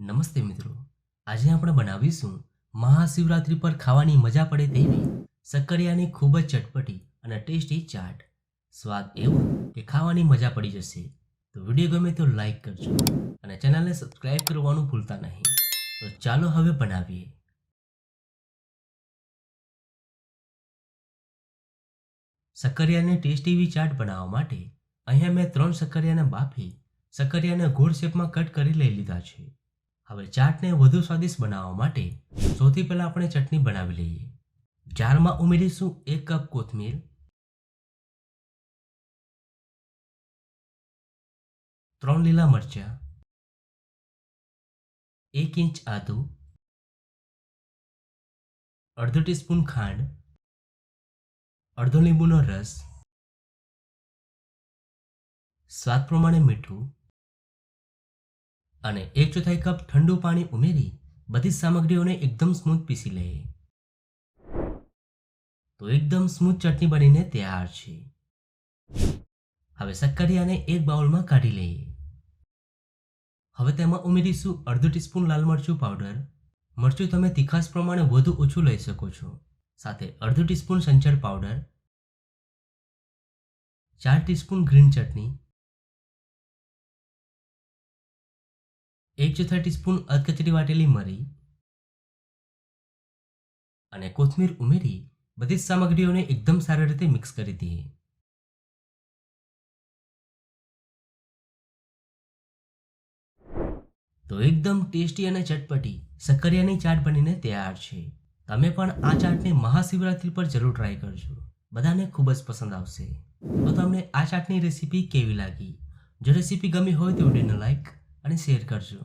નમસ્તે મિત્રો. આજે આપણે બનાવીશું મહાશિવરાત્રિ પર ખાવાની મજા પડે તેવી સક્કરિયાની ખૂબ જ ચટપટી અને ટેસ્ટી ચાટ. સ્વાદ એવો કે ખાવાની મજા પડી જશે. તો વીડિયો ગમે તો લાઈક કરજો અને ચેનલને સબસ્ક્રાઈબ કરવાનું ભૂલતા નહીં. તો ચાલો હવે બનાવીએ. સક્કરિયાની ટેસ્ટી એવી ચાટ બનાવવા માટે અહીંયા મેં ત્રણ સક્કરિયાને બાફી સક્કરિયાને ગોળ શેપમાં કટ કરી લઈ લીધા છે. હવે ચાટને વધુ સ્વાદિષ્ટ બનાવવા માટે સૌથી પહેલાં આપણે ચટણી બનાવી લઈએ. જારમાં ઉમેરીશું એક કપ કોથમીર. ત્રણ લીલા મરચા. એક ઇંચ આદુ. અડધો ટીસ્પૂન ખાંડ. અડધો લીંબુનો રસ. સ્વાદ પ્રમાણે મીઠું. અને એક ચોથાઈ કપ ઠંડુ પાણી ઉમેરી બધી સામગ્રીઓને એકદમ સ્મૂથ પીસી લઈએ તો એકદમ સ્મૂથ ચટણી બનીને તૈયાર છે. હવે સક્કરિયાને એક બાઉલમાં કાઢી લઈએ. હવે તેમાં ઉમેરીશું અડધો ટીસ્પૂન લાલ મરચું પાવડર. મરચું તમે તીખાસ પ્રમાણે વધુ ઓછું લઈ શકો છો. સાથે અડધો ટીસ્પૂન સંચર પાવડર. ચાર ટીસ્પૂન ગ્રીન ચટણી. એક ચોથા ટીસ્પૂન અધકચરી વાટેલી મરી અને કોથમીર ઉમેરી બધી જ સામગ્રીઓને એકદમ સારી રીતે મિક્સ કરી દઈએ તો એકદમ ટેસ્ટી અને ચટપટી સક્કરિયાની ચાટ બનીને તૈયાર છે. તમે પણ આ ચાટને મહાશિવરાત્રિ પર જરૂર ટ્રાય કરજો. બધાને ખૂબ જ પસંદ આવશે. તો તમને આ ચાટની રેસીપી કેવી લાગી? જો રેસીપી ગમી હોય તો વિડીયોને લાઈક અને શેર કરજો.